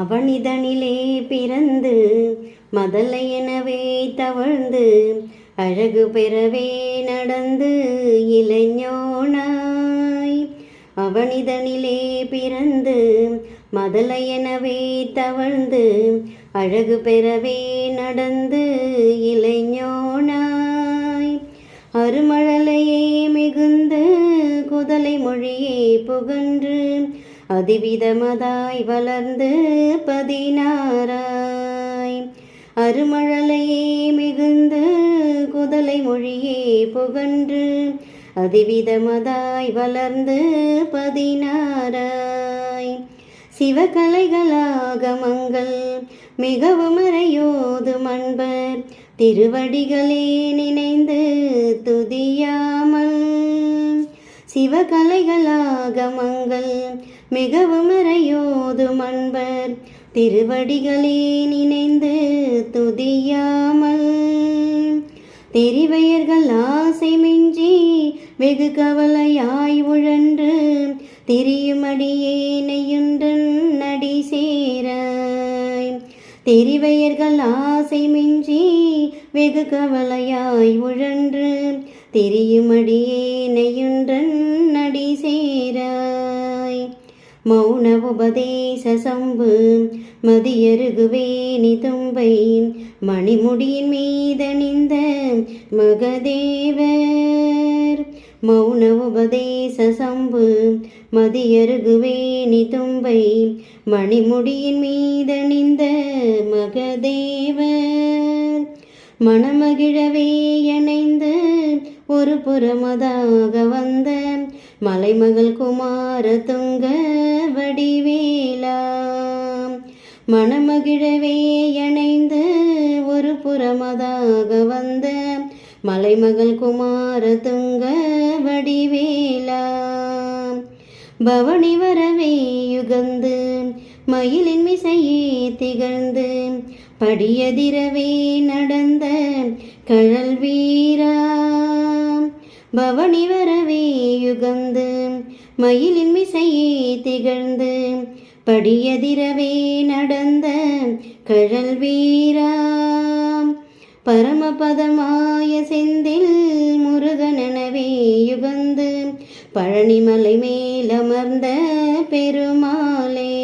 அவனிதனிலே பிறந்து மதலை எனவே தவழ்ந்து அழகு பெறவே நடந்து இளைஞனாய். அவனிதனிலே பிறந்து மதலை எனவே தவழ்ந்து அழகு பெறவே நடந்து இளைஞனாய். அருமழலையே மிகுந்து குதலை மொழியே புகன்று அதிவிதமதாய் வளர்ந்து பதினாராய் அருமழலையே மிகுந்து குதலை மொழியே புகன்று அதிவிதமதாய் வளர்ந்து பதினாராய் சிவகலைகளாகமங்கள் மிகவும் அறையோது மண்பர் திருவடிகளே நினைந்து சிவகலைகளாகமங்கள் மிகவும் அறையோது மண்பர் திருவடிகளே நினைந்து துதியாமல் தெரிவையர்கள் ஆசை மிஞ்சி வெகு கவலையாய் உழன்று திரியுமடியேனையுன்றன் நடி சேராய் தெரிவையர்கள் ஆசை மிஞ்சி வெகு கவலையாய் உழன்று திரியுமடியேனையுன்றன் நடி சேராய். மௌன உபதேச சம்பு மதியருகுவேணி தும்பை மணிமுடியின் மீதணிந்த மகதேவர். மௌன உபதேச சம்பு மதியருகுவேணி தும்பை மணிமுடியின் மீதணிந்த மகதேவர். மணமகிழவே இணைந்து ஒரு புறமதாக வந்த மலைமகள் குமார துங்க வடிவேலா. மணமகிழவே இணைந்து ஒரு புறமதாக வந்த மலைமகள் குமார துங்க வடிவேலா. பவனி வரவே யுகந்து மயிலின் மிசையே திகழ்ந்து படியதிரவே நடந்த கழல் வீரா. பவனி வரவே யுகந்து மயிலின் மிசையே திகழ்ந்து படியதிரவே நடந்த கழல் வீரா. பரமபதமாய செந்தில் முருகனவே யுகந்து பழனிமலை மேலமர்ந்த பெருமாளே.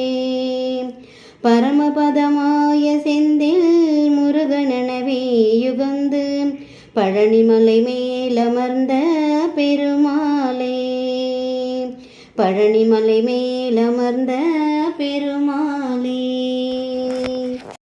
பரமபதமாய செந்தில் முருகனவே யுகந்து பழனிமலை மேலமர்ந்த பெருமாளே. பழனிமலை மேலமர்ந்த பெருமாளே.